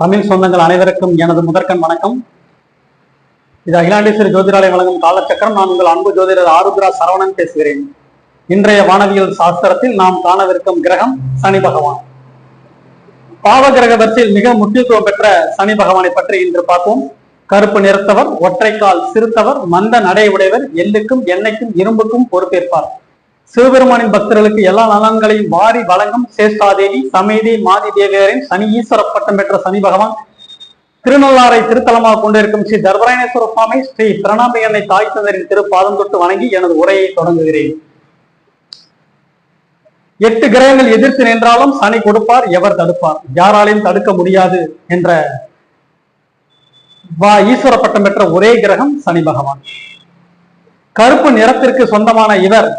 தமிழ் சொந்தங்கள் அனைவருக்கும் எனது முதற்கண் வணக்கம். இது அகிலாண்டேஸ்வரி ஜோதிடாலயம் வழங்கும் காலச்சக்கரம். நான் உங்கள் அன்பு ஜோதிடர் ஆருத்ரா சரவணன் பேசுகிறேன். இன்றைய வானவியல் சாஸ்திரத்தில் நாம் காணவிருக்கும் கிரகம் சனி பகவான். பாவ கிரக வரிசையில் மிக முக்கியத்துவம் பெற்ற சனி பகவானை பற்றி இன்று பார்ப்போம். கருப்பு நிறத்தவர் ஒற்றைக்கால் சிறுத்தவர் மந்த நடை உடையவர் எள்ளுக்கும் எண்ணெய்க்கும் இரும்புக்கும் பொறுப்பேற்பார். சிவபெருமானின் பக்தர்களுக்கு எல்லா நலன்களையும் வாரி வழங்கும் சேஷ்டாதேவி சமேதி மாதி தேவியரின் சனி ஈஸ்வர பட்டம் பெற்ற சனி பகவான். திருநள்ளாரை திருத்தலமாக கொண்டிருக்கும் ஸ்ரீ தர்பராயணேஸ்வர சுவாமி ஸ்ரீ பிரணாமி அன்னை தாய் தந்தரின் திருப்பாதம் தொட்டு வணங்கி எனது உரையை தொடங்குகிறேன். எட்டு கிரகங்கள் எதிர்த்து நின்றாலும் சனி கொடுப்பார் எவர் தடுப்பார்? யாராலையும் தடுக்க முடியாது என்ற வா ஈஸ்வர பட்டம் பெற்ற ஒரே கிரகம் சனி பகவான். கருப்பு நிறத்திற்கு சொந்தமான இவர்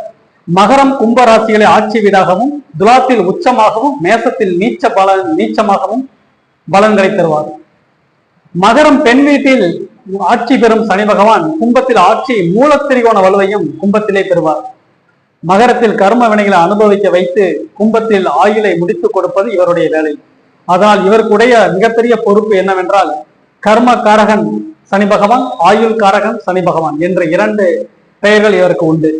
மகரம் கும்ப ராசிகளை ஆட்சி வீடாகவும் துலாத்தில் உச்சமாகவும் மேசத்தில் நீச்ச பல நீச்சமாகவும் பலன்களை தருவார். மகரம் பெண் வீட்டில் ஆட்சி பெறும் சனி பகவான் கும்பத்தில் ஆட்சி மூலத்திரிகோண வலுவையும் கும்பத்திலே பெறுவார். மகரத்தில் கர்ம வினைகளை அனுபவிக்க வைத்து கும்பத்தில் ஆயுளை முடித்துக் கொடுப்பது இவருடைய வேலை. அதனால் இவருக்குடைய மிகப்பெரிய பொறுப்பு என்னவென்றால் கர்ம காரகன் சனி பகவான் ஆயுள் காரகன் சனி பகவான் என்ற இரண்டு பெயர்கள் இவருக்கு உண்டு.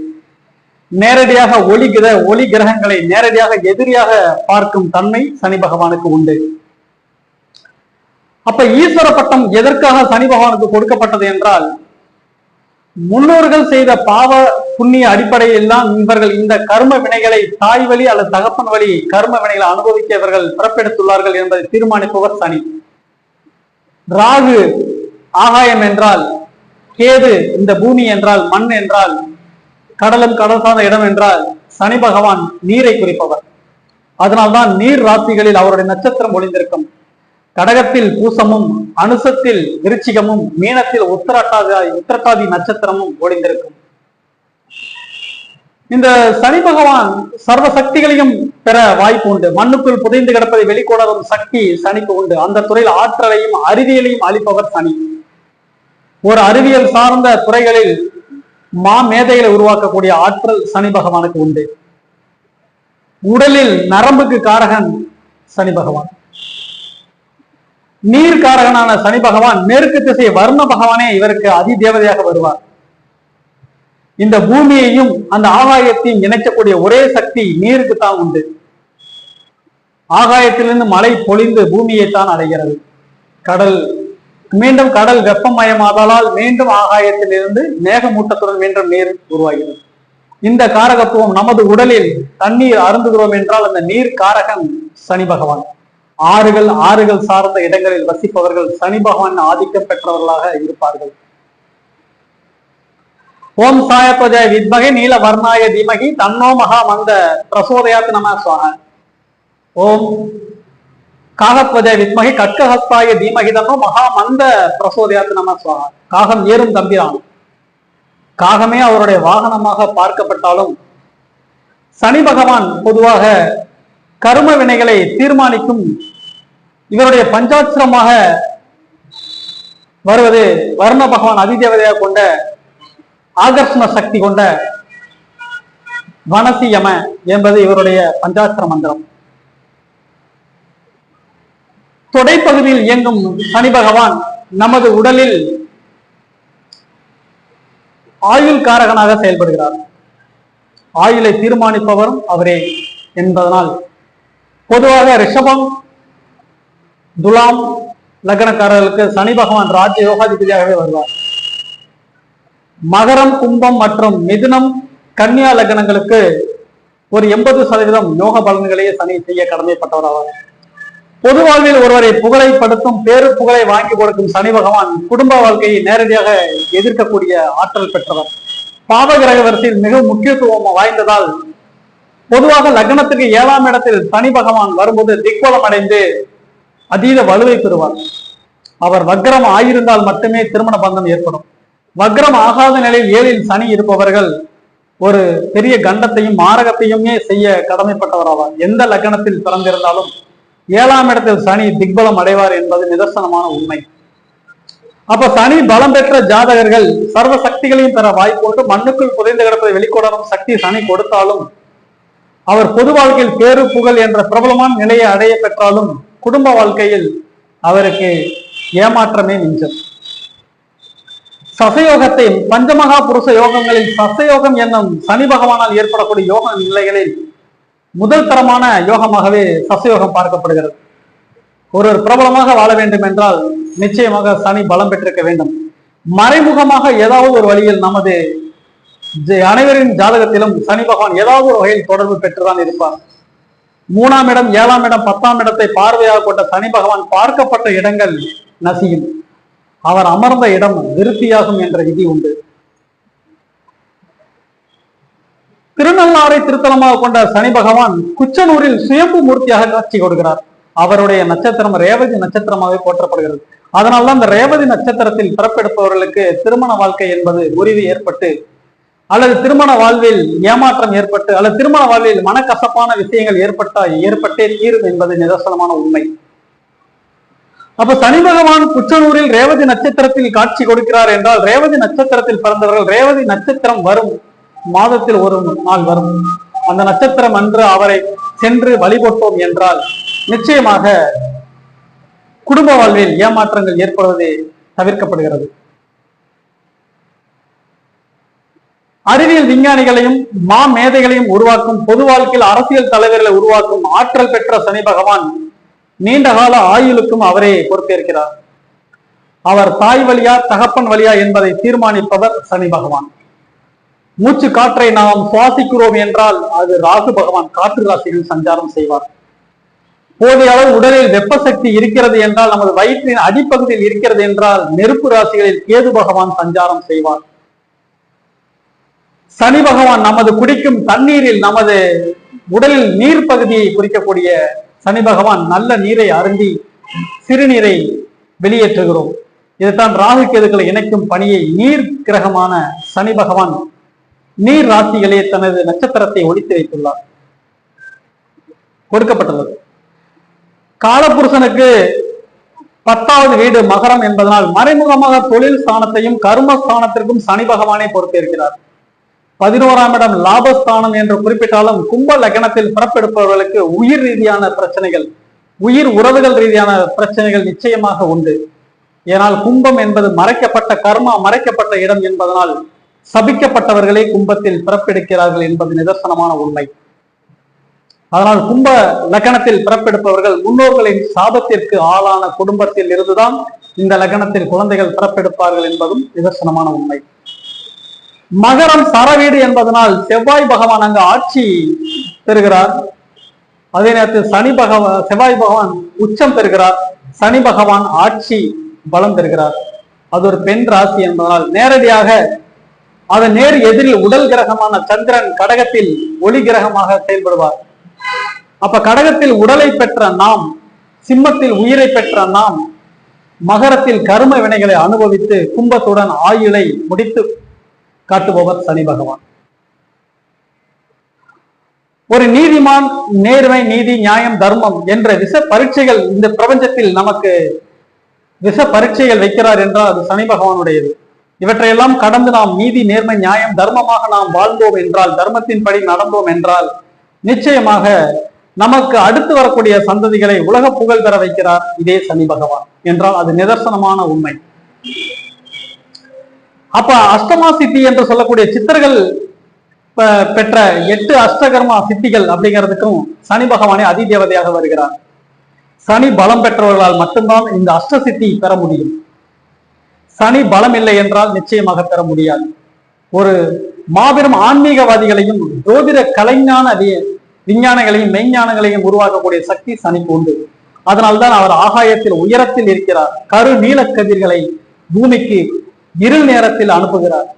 நேரடியாக ஒளி கிர ஒளி கிரகங்களை நேரடியாக எதிரியாக பார்க்கும் தன்மை சனி பகவானுக்கு உண்டு. அப்ப ஈஸ்வர பட்டம் எதற்காக சனி பகவானுக்கு கொடுக்கப்பட்டது என்றால் முன்னோர்கள் செய்த பாவ புண்ணிய அடிப்படையில் தான் இவர்கள் இந்த கர்ம வினைகளை தாய் வழி அல்லது தகப்பன் வழி கர்ம வினைகளை அனுபவிக்க இவர்கள் பிறப்பெடுத்துள்ளார்கள் என்பதை தீர்மானிப்பவர் சனி. ராகு ஆகாயம் என்றால் கேது இந்த பூமி என்றால் மண் என்றால் கடலும் கடல் சார்ந்த இடம் என்றால் சனி பகவான் நீரை குறிப்பவர். அதனால்தான் நீர் ராசிகளில் அவருடைய நட்சத்திரம் ஒளிந்திருக்கும். கடகத்தில் பூசமும் அனுசத்தில் விருச்சிகமும் மீனத்தில் உத்தரட்டாதி உத்தரட்டாதி நட்சத்திரமும் ஒளிந்திருக்கும். இந்த சனி பகவான் சர்வ சக்திகளையும் பெற வாய்ப்பு உண்டு. மண்ணுக்குள் புதைந்து கிடப்பதை வெளிக்கொணரும் சக்தி சனிக்கு உண்டு. அந்த துறையில் ஆற்றலையும் அறிவியலையும் அளிப்பவர் சனி. ஒரு அறிவியல் சார்ந்த துறைகளில் மா மேதைகளை உருவாக்கக்கூடிய ஆற்றல் சனி பகவானுக்கு உண்டு. உடலில் நரம்புக்கு காரகன் சனி பகவான். நீர் காரகனான சனி பகவான் மேற்கு திசை வர்ண பகவானே இவருக்கு அதி தேவதையாக வருவார். இந்த பூமியையும் அந்த ஆகாயத்தையும் இணைக்கக்கூடிய ஒரே சக்தி நீருக்கு தான் உண்டு. ஆகாயத்திலிருந்து மழை பொழிந்து பூமியை தான் அடைகிறது. கடல் மீண்டும் கடல் வெப்பமயமாதலால் மீண்டும் ஆகாயத்திலிருந்து மேகமூட்டத்துடன் மீண்டும் நீர் உருவாகிறது. இந்த காரகத்துவம் நமது உடலில் தண்ணீர் அருந்துகிறோம் என்றால் அந்த நீர் காரகன் சனி பகவான். ஆறுகள் ஆறுகள் சார்ந்த இடங்களில் வசிப்பவர்கள் சனி பகவான் ஆதிக்கம் பெற்றவர்களாக இருப்பார்கள். ஓம் சாயத்வஜ வித்மகி நீல வர்ணாய தீமகி தன்னோ மகா மந்த பிரசோதயாத் நம சுவாக ஓம். காகத்வஜ வித்மகி கட்கஹஸ்தாய தீமகிதமோ மகா மந்த பிரசோதயாத்து நம சுவாக காகம் ஏறும் தம்பிரான். காகமே அவருடைய வாகனமாக பார்க்கப்பட்டாலும் சனி பகவான் பொதுவாக கரும வினைகளை தீர்மானிக்கும் இவருடைய பஞ்சாட்சரமாக வருவது வர்ண பகவான் அதிதேவதையாக கொண்ட ஆகர்ஷண சக்தி கொண்ட வனசியம என்பது இவருடைய பஞ்சாட்சர மந்திரம். தொடைப்பகுதியில் இயங்கும் சனி பகவான் நமது உடலில் ஆயுள் காரகனாக செயல்படுகிறார். ஆயுளை தீர்மானிப்பவரும் அவரே என்பதனால் பொதுவாக ரிஷபம் துலாம் லக்னக்காரர்களுக்கு சனி பகவான் ராஜ்ய யோகாதிபதியாகவே வருவார். மகரம் கும்பம் மற்றும் மிதுனம் கன்னியா லக்னங்களுக்கு ஒரு எண்பது சதவீதம் யோக பலன்களையே சனி செய்ய கடமைப்பட்டவர் ஆவார் பொது வாழ்வில் ஒருவரை புகழைப்படுத்தும் பேரு புகழை வாங்கி கொடுக்கும் சனி பகவான் குடும்ப வாழ்க்கையை நேரடியாக எதிர்க்கக்கூடிய ஆற்றல் பெற்றவர். பாவ கிரக வரிசையில் மிக முக்கியத்துவம் வாய்ந்ததால் பொதுவாக லக்னத்துக்கு ஏழாம் இடத்தில் சனி பகவான் வரும்போது திக்வலம் அடைந்து அதீத வலுவை பெறுவார். அவர் வக்ரம் ஆயிருந்தால் மட்டுமே திருமண பந்தம் ஏற்படும். வக்ரம் ஆகாத நிலையில் ஏழில் சனி இருப்பவர்கள் ஒரு பெரிய கண்டத்தையும் மாரகத்தையுமே செய்ய கடமைப்பட்டவராவார். எந்த லக்னத்தில் பிறந்திருந்தாலும் ஏழாம் இடத்தில் சனி திக்பலம் அடைவார் என்பது நிதர்சனமான உண்மை. அப்ப சனி பலம் பெற்ற ஜாதகர்கள் சர்வ சக்திகளையும் பெற வாய்ப்புண்டு மண்ணுக்குள் புதைந்து கிடப்பதை வெளிக்கொணரும் சக்தி சனி கொடுத்தாலும் அவர் பொது வாழ்க்கையில் பேரு புகழ் என்ற பிரபலமான நிலையை அடைய பெற்றாலும் குடும்ப வாழ்க்கையில் அவருக்கு ஏமாற்றமே மிஞ்சம் சசயோகத்தை பஞ்சமகா புருஷ யோகங்களில் சசயோகம் என்னும் சனி பகவானால் ஏற்படக்கூடிய யோக நிலைகளில் முதல் தரமான யோகமாகவே சசயோகம் பார்க்கப்படுகிறது. ஒருவர் பிரபலமாக வாழ வேண்டும் என்றால் நிச்சயமாக சனி பலம் பெற்றிருக்க வேண்டும். மறைமுகமாக ஏதாவது ஒரு வழியில் நமது அனைவரின் ஜாதகத்திலும் சனி பகவான் ஏதாவது ஒரு வகையில் தொடர்பு பெற்றுதான் இருப்பார். மூணாம் இடம் ஏழாம் இடம் பத்தாம் இடத்தை பார்வையாக கொண்ட சனி பகவான் பார்க்கப்பட்ட இடங்கள் நசியும். அவர் அமர்ந்த இடம் விருத்தியாகும் என்ற விதி உண்டு. திருநள்ளாறை திருத்தலமாக கொண்ட சனி பகவான் குச்சனூரில் சுயம்பு மூர்த்தியாக காட்சி கொடுக்கிறார். அவருடைய நட்சத்திரம் ரேவதி நட்சத்திரமாகவே போற்றப்படுகிறது. அதனால்தான் இந்த ரேவதி நட்சத்திரத்தில் பிறப்பெடுப்பவர்களுக்கு திருமண வாழ்க்கை என்பது உரிவு ஏற்பட்டு அல்லது திருமண வாழ்வில் ஏமாற்றம் ஏற்பட்டு அல்லது திருமண வாழ்வில் மனக்கசப்பான விஷயங்கள் ஏற்பட்டா ஏற்பட்டே தீரும் என்பது நிதர்சனமான உண்மை. அப்ப சனி பகவான் குச்சனூரில் ரேவதி நட்சத்திரத்தில் காட்சி கொடுக்கிறார் என்றால் ரேவதி நட்சத்திரத்தில் பிறந்தவர்கள் ரேவதி நட்சத்திரம் வரும். மாதத்தில் ஒரு நாள் வரும். அந்த நட்சத்திரம் அன்று அவரை சென்று வழிபட்டோம் என்றால் நிச்சயமாக குடும்ப வாழ்வில் ஏமாற்றங்கள் ஏற்படுவது தவிர்க்கப்படுகிறது. அறிவியல் விஞ்ஞானிகளையும் மா மேதைகளையும் உருவாக்கும் பொது வாழ்க்கையில் அரசியல் தலைவர்களை உருவாக்கும் ஆற்றல் பெற்ற சனி பகவான் நீண்ட கால ஆயுளுக்கும் அவரே பொறுப்பேற்கிறார். அவர் தாய் வழியா தகப்பன் வழியா என்பதை தீர்மானிப்பவர் சனி பகவான். மூச்சு காற்றை நாம் சுவாசிக்கிறோம் என்றால் அது ராகு பகவான் காற்று ராசியில் சஞ்சாரம் செய்வார். போதிய அளவு உடலில் வெப்ப சக்தி இருக்கிறது என்றால் நமது வயிற்றின் அடிப்பகுதியில் இருக்கிறது என்றால் நெருப்பு ராசிகளில் கேது பகவான் சஞ்சாரம் செய்வார். சனி பகவான் நமது குடிக்கும் தண்ணீரில் நமது உடலில் நீர் பகுதியை குறிக்கக்கூடிய சனி பகவான் நல்ல நீரை அருந்தி சிறுநீரை வெளியேற்றுகிறோம். இதுதான் ராகு கேதுக்களை இணைக்கும் பணியை நீர் கிரகமான சனி பகவான் நீர் ராசிகளே தனது நட்சத்திரத்தை ஒழித்து வைத்துள்ளார். கொடுக்கப்பட்டுள்ளது. காலபுருஷனுக்கு பத்தாவது வீடு மகரம் என்பதனால் மறைமுகமாக தொழில் ஸ்தானத்தையும் கர்ம ஸ்தானத்திற்கும் சனி பகவானை பொறுப்பேற்கிறார் பதினோராம் இடம் லாபஸ்தானம் என்று குறிப்பிட்டாலும் கும்ப லக்னத்தில் பிறப்பெடுப்பவர்களுக்கு உயிர் ரீதியான பிரச்சனைகள் உயிர் உறவுகள் ரீதியான பிரச்சனைகள் நிச்சயமாக உண்டு. ஏனால் கும்பம் என்பது மறைக்கப்பட்ட கர்மா மறைக்கப்பட்ட இடம் என்பதனால் சபிக்கப்பட்டவர்களே கும்பத்தில் பிறப்பெடுக்கிறார்கள் என்பது நிதர்சனமான உண்மை. அதனால் கும்ப லக்கணத்தில் பிறப்பெடுப்பவர்கள் முன்னோர்களின் சாபத்திற்கு ஆளான குடும்பத்தில் இருந்துதான் இந்த லக்கணத்தில் குழந்தைகள் பிறப்பெடுப்பார்கள் என்பதும் நிதர்சனமான உண்மை. மகரம் சரவீடு என்பதனால் செவ்வாய் பகவான் அங்கு ஆட்சி பெறுகிறார். அதே நேரத்தில் சனி பகவான் செவ்வாய் பகவான் உச்சம் பெறுகிறார். சனி பகவான் ஆட்சி பலம் பெறுகிறார். அது ஒரு பெண் ராசி என்பதனால் நேரடியாக அதன் நேர் எதிரில் உடல் கிரகமான சந்திரன் கடகத்தில் ஒளி கிரகமாக செயல்படுவார். அப்ப கடகத்தில் உடலை பெற்ற நாம் சிம்மத்தில் உயிரை பெற்ற நாம் மகரத்தில் கரும வினைகளை அனுபவித்து கும்பத்துடன் ஆயுளை முடித்து காட்டுபவர் சனி பகவான். ஒரு நீதிமான் நேர்மை நீதி நியாயம் தர்மம் என்ற விஷ பரீட்சைகள் இந்த பிரபஞ்சத்தில் நமக்கு விஷ பரீட்சைகள் வைக்கிறார் என்றால் அது சனி பகவானுடையது. இவற்றையெல்லாம் கடந்து நாம் நீதி நேர்மை நியாயம் தர்மமாக நாம் வாழ்ந்தோம் என்றால் தர்மத்தின்படி நடந்தோம் என்றால் நிச்சயமாக நமக்கு அடுத்து வரக்கூடிய சந்ததிகளை உலக புகழ் பெற வைக்கிறார் இதே சனி பகவான். என்றால் அது நிதர்சனமான உண்மை. அப்ப அஷ்டமா சித்தி என்று சொல்லக்கூடிய சித்தர்கள் பெற்ற எட்டு அஷ்டகர்மா சித்திகள் அப்படிங்கிறதுக்கும் சனி பகவானே அதிதேவதையாக வருகிறார். சனி பலம் பெற்றவர்களால் மட்டும்தான் இந்த அஷ்ட சித்தி பெற முடியும். தனி பலம் இல்லை என்றால் நிச்சயமாக பெற முடியாது. ஒரு மாபெரும் ஆன்மீகவாதிகளையும் ஜோதிட கலைஞான வி- விஞ்ஞானங்களையும் மெய்ஞானங்களையும் உருவாக்கக்கூடிய சக்தி சனிக்கு உண்டு. அதனால்தான் அவர் ஆகாயத்தில் உயரத்தில் இருக்கிறார். கரு நீலக்கதிர்களை பூமிக்கு இருள் நேரத்தில் அனுப்புகிறார்.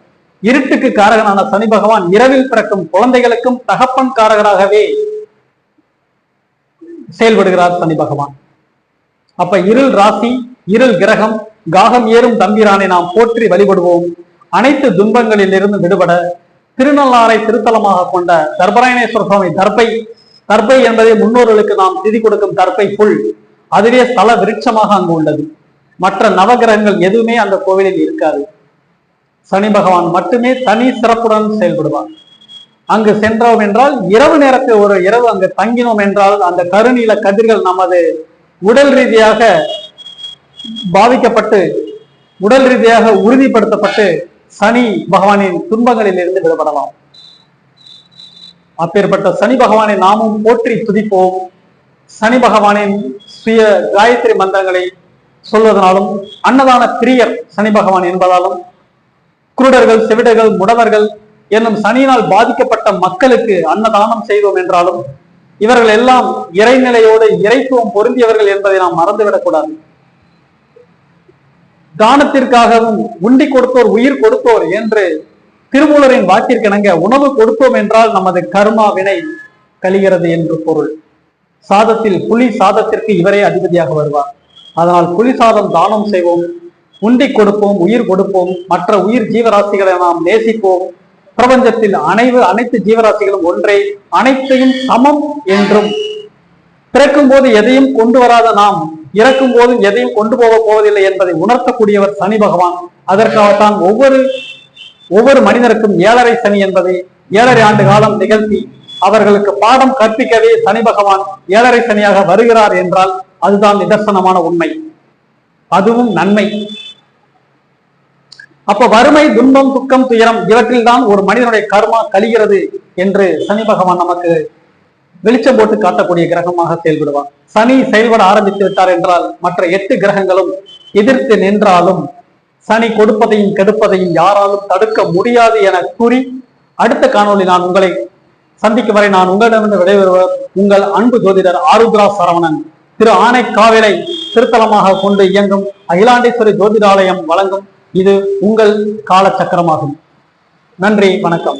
இருட்டுக்கு காரகனான சனி பகவான் இரவில் பிறக்கும் குழந்தைகளுக்கும் தகப்பன் காரகராகவே செயல்படுகிறார் சனி பகவான். அப்ப இருள் ராசி இருள் கிரகம் காகம் ஏறும் தம்பிரானை நாம் போற்றி வழிபடுவோம். அனைத்து துன்பங்களில் இருந்து விடுபட திருநள்ளாரை திருத்தலமாக கொண்ட தர்பராயணேஸ்வர சுவாமி தர்பை தர்பை என்பதை முன்னோர்களுக்கு நாம் திதி கொடுக்கும் தர்பை புல். அதுவே ஸ்தல விருட்சமாக அங்கு உள்ளது. மற்ற நவகிரகங்கள் எதுவுமே அந்த கோவிலில் இருக்காது. சனி பகவான் மட்டுமே தனி சிறப்புடன் செயல்படுவார். அங்கு சென்றோம் என்றால் இரவு நேரத்தில் ஒரு இரவு அங்கு தங்கினோம் என்றால் அந்த கருநீல கதிர்கள் நமது உடல் ரீதியாக பாதிக்கப்பட்டு உடல் ரீதியாக உறுதிப்படுத்தப்பட்டு சனி பகவானின் துன்பங்களில் இருந்து விடுபடலாம். அப்பேற்பட்ட சனி பகவானை நாமும் போற்றி துதிப்போம். சனி பகவானின் சுய காயத்ரி மந்திரங்களை சொல்வதனாலும் அன்னதான பிரியர் சனி பகவான் என்பதாலும் குருடர்கள் செவிடர்கள் முடவர்கள் என்னும் சனியினால் பாதிக்கப்பட்ட மக்களுக்கு அன்னதானம் செய்வோம் என்றாலும் இவர்கள் எல்லாம் இறைநிலையோடு இறைத்துவம் பொருந்தியவர்கள் என்பதை நாம் மறந்துவிடக் கூடாது தானத்திற்காகவும் உண்டி கொடுத்தோர் உயிர் கொடுத்தோர் என்று திருமூலரின் வாக்கிற்கிணங்க உணவு கொடுத்தோம் என்றால் நமது கர்மா வினை கழிகிறது என்று பொருள். சாதத்தில் புலி சாதத்திற்கு இவரே அதிபதியாக வருவார். அதனால் புலி சாதம் தானம் செய்வோம் உண்டி கொடுப்போம் உயிர் கொடுப்போம் மற்ற உயிர் ஜீவராசிகளை நாம் நேசிப்போம். பிரபஞ்சத்தில் அனைவு அனைத்து ஜீவராசிகளும் ஒன்றே அனைத்தையும் சமம் என்றும் பிறக்கும் போது எதையும் கொண்டு வராத நாம் இறக்கும் போதும் எதையும் கொண்டு போக போவதில்லை என்பதை உணர்த்தக்கூடியவர் சனி பகவான். அதற்காகத்தான் ஒவ்வொரு ஒவ்வொரு மனிதருக்கும் ஏழரை சனி என்பதை ஏழரை ஆண்டு காலம் நிகழ்த்தி அவர்களுக்கு பாடம் கற்பிக்கவே சனி பகவான் ஏழரை சனியாக வருகிறார் என்றால் அதுதான் நிதர்சனமான உண்மை. அதுவும் நன்மை. அப்ப வறுமை துன்பம் துக்கம் துயரம் இவற்றில்தான் ஒரு மனிதனுடைய கர்மா கழிகிறது என்று சனி பகவான் நமக்கு வெளிச்சம் போட்டு காட்டக்கூடிய கிரகமாக செயல்படுவார் சனி செயல்பட ஆரம்பித்து விட்டார் என்றால் மற்ற எட்டு கிரகங்களும் எதிர்த்து நின்றாலும் சனி கொடுப்பதையும் கெடுப்பதையும் யாராலும் தடுக்க முடியாது என கூறி அடுத்த காணொளி நான் உங்களை சந்திக்கும் வரை நான் உங்களிடமிருந்து விடைபெறுவர் உங்கள் அன்பு ஜோதிடர் ஆருத்ரா சரவணன். திரு ஆனைக்காவிலை திருத்தலமாக கொண்டு இயங்கும் அகிலாண்டேஸ்வரி ஜோதிடாலயம் வழங்கும் இது உங்கள் காலச்சக்கரமாகும். நன்றி வணக்கம்.